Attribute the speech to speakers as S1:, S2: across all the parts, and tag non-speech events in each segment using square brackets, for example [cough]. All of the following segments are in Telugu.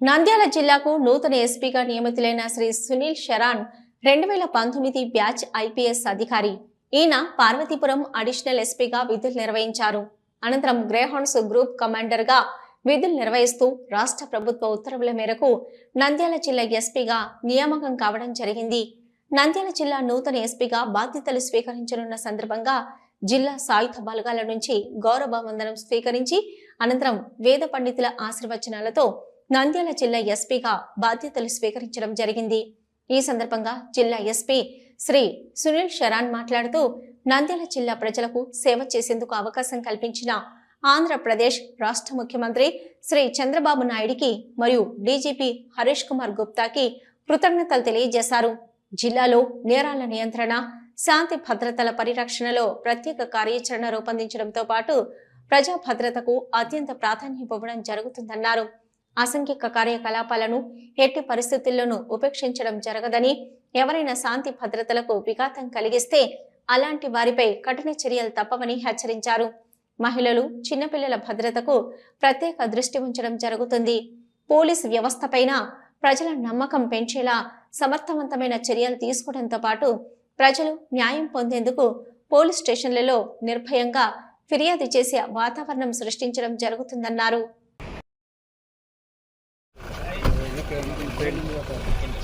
S1: నంద్యాల జిల్లాకు నూతన ఎస్పీగా నియమితులైన శ్రీ సునీల్ శరాన్ రెండు వేల పంతొమ్మిది బ్యాచ్ ఐపీఎస్ అధికారి. ఈయన పార్వతీపురం అడిషనల్ ఎస్పీగా విధులు నిర్వహించారు. అనంతరం గ్రేహాండ్స్ గ్రూప్ కమాండర్గా విధులు నిర్వహిస్తూ రాష్ట్ర ప్రభుత్వ ఉత్తర్వుల మేరకు నంద్యాల జిల్లా ఎస్పీగా నియామకం కావడం జరిగింది. నంద్యాల జిల్లా నూతన ఎస్పీగా బాధ్యతలు స్వీకరించనున్న సందర్భంగా జిల్లా సాయుధ బలగాల నుంచి గౌరవ వందనం స్వీకరించి అనంతరం వేద పండితుల ఆశీర్వచనాలతో నంద్యాల జిల్లా ఎస్పీగా బాధ్యతలు స్వీకరించడం జరిగింది. ఈ సందర్భంగా జిల్లా ఎస్పీ శ్రీ సునీల్ శరాన్ మాట్లాడుతూ నంద్యాల జిల్లా ప్రజలకు సేవ చేసేందుకు అవకాశం కల్పించిన ఆంధ్రప్రదేశ్ రాష్ట్ర ముఖ్యమంత్రి శ్రీ చంద్రబాబు నాయుడికి మరియు డీజీపీ హరీష్ కుమార్ గుప్తాకి కృతజ్ఞతలు తెలియజేశారు. జిల్లాలో నేరాల నియంత్రణ శాంతి భద్రతల పరిరక్షణలో ప్రత్యేక కార్యాచరణ రూపొందించడంతో పాటు ప్రజా భద్రతకు అత్యంత ప్రాధాన్యం ఇవ్వడం జరుగుతుందన్నారు. అసంఖ్యక కార్యకలాపాలను ఎట్టి పరిస్థితుల్లోనూ ఉపేక్షించడం జరగదని ఎవరైనా శాంతి భద్రతలకు విఘాతం కలిగిస్తే అలాంటి వారిపై కఠిన చర్యలు తప్పవని హెచ్చరించారు. మహిళలు చిన్నపిల్లల భద్రతకు ప్రత్యేక దృష్టి ఉంచడం జరుగుతుంది. పోలీస్ వ్యవస్థపైన ప్రజల నమ్మకం పెంచేలా సమర్థవంతమైన చర్యలు తీసుకోవడంతో పాటు ప్రజలు న్యాయం పొందేందుకు పోలీస్ స్టేషన్లలో నిర్భయంగా ఫిర్యాదు చేసే వాతావరణం సృష్టించడం జరుగుతుందన్నారు.
S2: in the second.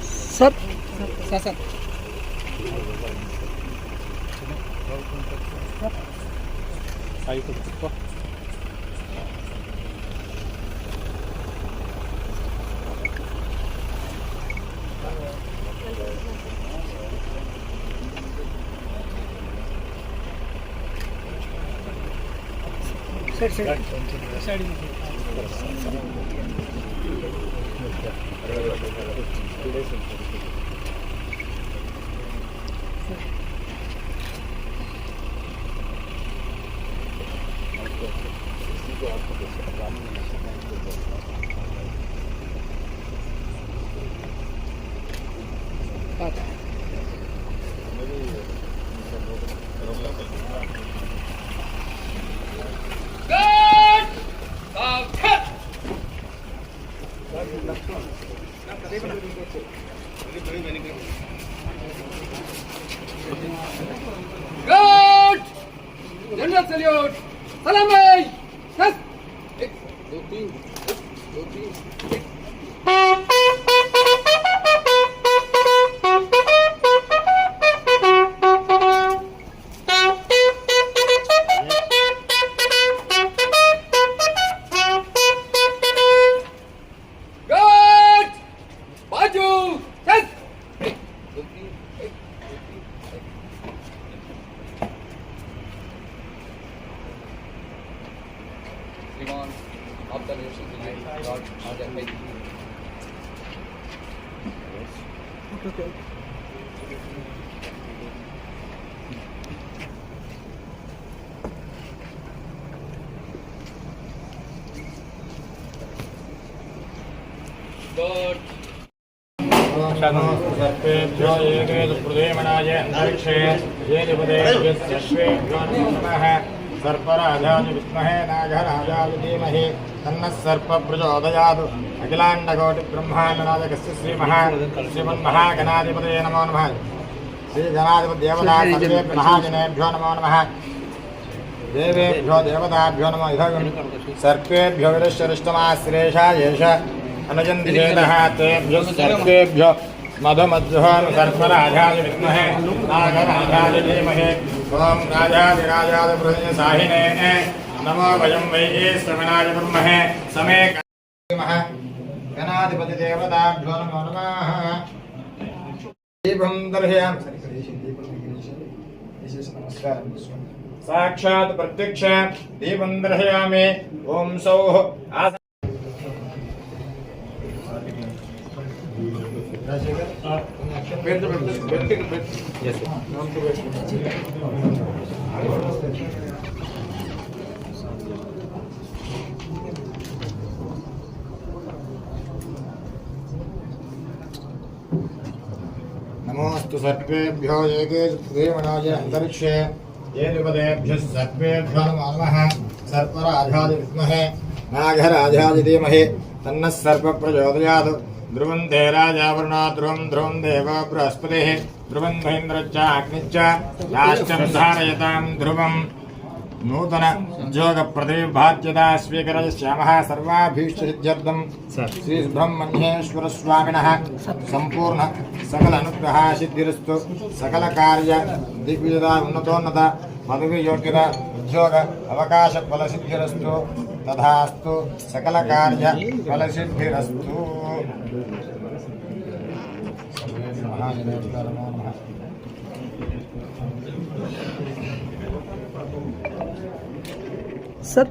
S2: Sir? Sir,
S3: sir. ಸರಿ ಸರಿ ಸರಿ two days got general salute સલામ ભાઈ એક દો તીન દો તીન
S4: सर्पेभ्यो एकेतप्रदेमनाय अन्तरिक्षे ये नमः नमो श्रीगणाधिपदेवता महाजनेभ्यो नमो नमः देवेभ्यो देवताभ्यो नमो इदं सर्पेभ्यो विरश्चरिष्टमाश्रेषा एष अनुजन्ति चेदः तेभ्यः सर्पेभ्यो मधुमध्योन् सर्पराजाय विद्महे नागराजाय धीमहि ॐ राजाधिराजाय साहिने नमो वयं वै श्रवणाय ब्रह्महे समे गणाधिपतिदेवताभ्यो नमो नमः। दीपं दर्शयामि। साक्षात् प्रत्यक्ष दीपं दर्शयामि। ॐ सौः आस नमोस्तु सर्पेभ्यो एके देवनाय अन्तरिक्षे। ये निपदेभ्यः सर्पेभ्यो नमः। सर्पराजादिविद्महे नागराजादिधीमहि तन्नः सर्पप्रचोदयात्। ध्रुवं ते
S2: राजावरुणा
S4: ध्रुवं ध्रुवं देव बृहस्पतिः ध्रुवं महेन्द्रश्च अग्निश्च याश्चं धारयतां ध्रुवं नूतनोगप्रतिभात्यता स्वीकरयिष्यामः सर्वाभीष्टसिद्ध्यर्थं श्रीसुब्रह्मण्येश्वरस्वामिनः सम्पूर्ण सकलनुग्रहा सिद्धिरस्तु सकलकार्य दिग्विजता उन्नतोन्नत पदवियोग्यता उद्योग अवकाशफलसिद्धिरस्तु। तथास्तु सकलकार्य फलसिद्धिरस्तु। सत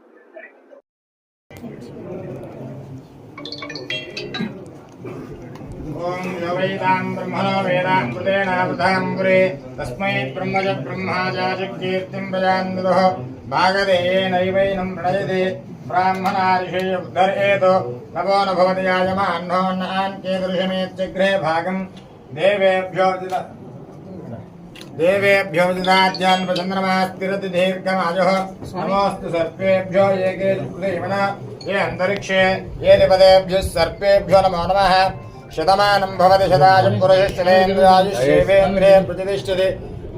S4: ॐ योगैतां ब्रह्मणो वेदान्तुतेनावृताङ्कुरे तस्मै ब्रह्मज ब्रह्माजाजकीर्तिं प्रजान्विदः भागधेयेनैवैनं प्रणयते ब्राह्मणादिशेय उद्धरेतो नवो न भवति यायमान्नो नान् कीदृशमेत्यग्रे भागम्। देवेभ्योदित देवेभ्योदिताद्यान्वचन्द्रमास्तिरति दीर्घमायुः नमोऽस्तु सर्पेभ्यो ये के ये अन्तरिक्षे, ये दिपदेभ्यः सर्पेभ्यो नमो नमः। శతమానం భవతి శతాయం పురుషేంద్రేంద్రే ప్రతిష్టతి.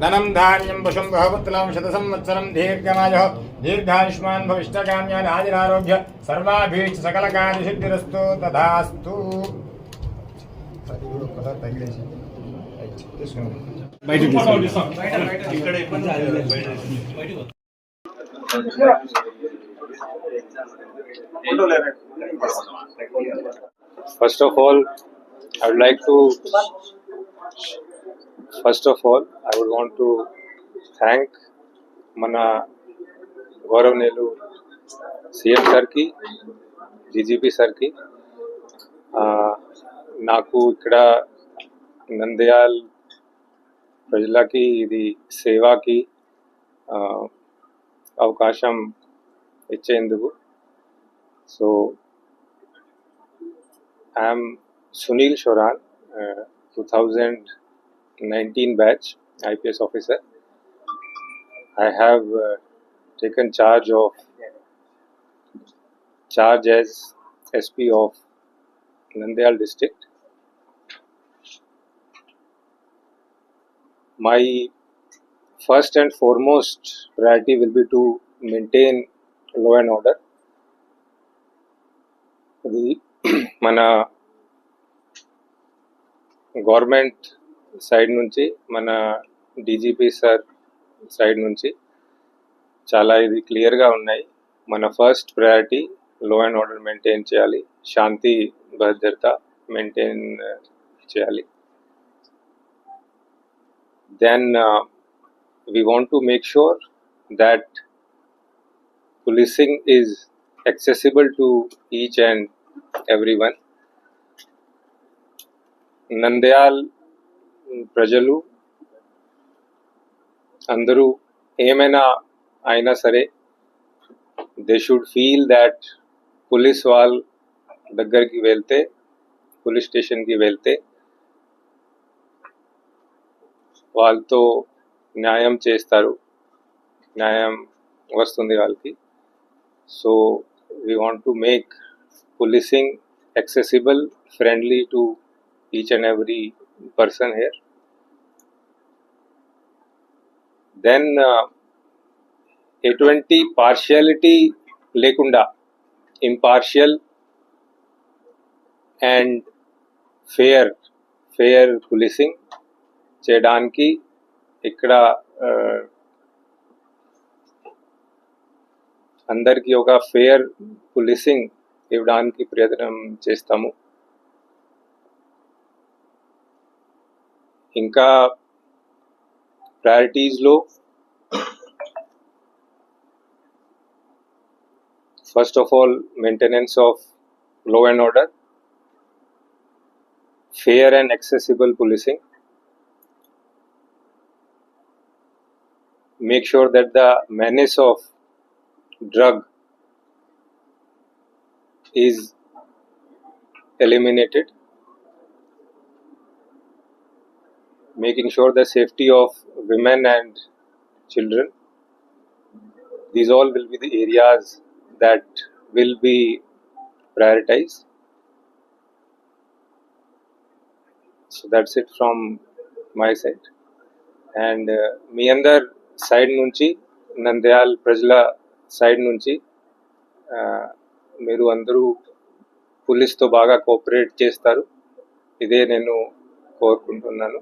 S4: ధనం ధాన్యం పశుం బహపుత్రం శత సంవత్సరం దీర్ఘమాయ. దీర్ఘాయుష్మాన్ భవిష్టకామ్యాన్ ఆదిరారోగ్య సర్వాభీష్ సకల కార్యసిద్ధిరస్తు తథాస్తు.
S5: First of all I would like to. First of all, I would want to thank మన గౌరవనీయులు సీఎం సార్కి డీజీపీ సార్కి నాకు ఇక్కడ నంద్యాల్ ప్రజలకి ఇది సేవాకి అవకాశం ఇచ్చేందుకు so I'm Sunil Shoran, uh, 2019 batch IPS officer. I have uh, taken charge of charge as SP of Nandyal district. My first and foremost priority will be to maintain law and order. The [clears throat] మన గవర్నమెంట్ సైడ్ నుంచి మన డీజీపీ సార్ సైడ్ నుంచి చాలా ఇది క్లియర్గా ఉన్నాయి మన ఫస్ట్ ప్రయారిటీ లో అండ్ ఆర్డర్ మెయింటైన్ చేయాలి శాంతి భద్రత మెయింటైన్ చేయాలి then we want to make sure that policing is accessible to each and everyone. Nandyal ప్రజలు అందరూ ఏమైనా అయినా సరే they should feel that police వాళ్ళ దగ్గరికి వెళ్తే పోలీస్ స్టేషన్కి వెళ్తే వాళ్ళతో న్యాయం చేస్తారు. న్యాయం వస్తుంది వాళ్ళకి. So we want to make policing accessible, friendly to each and every person here. Then uh, ఎటువంటి పార్షియాలిటీ లేకుండా impartial and fair fair policing చేయడానికి ఇక్కడ uh, అందరికీ ఒక ఫేర్ పులిసింగ్ ఇవ్వడానికి ప్రయత్నం చేస్తాము ఇంకా ప్రయారిటీస్లో First of all, maintenance of law and order, fair and accessible policing, make sure that the menace of drug is eliminated Making sure the safety of women and children these all will be the areas that will be prioritized so that's it from my side and మీ అందరి సైడ్ నుంచి నంద్యాల ప్రజల సైడ్ నుంచి మీరు అందరూ పోలీస్తో బాగా కోఆపరేట్ చేస్తారు ఇదే నేను కోరుకుంటున్నాను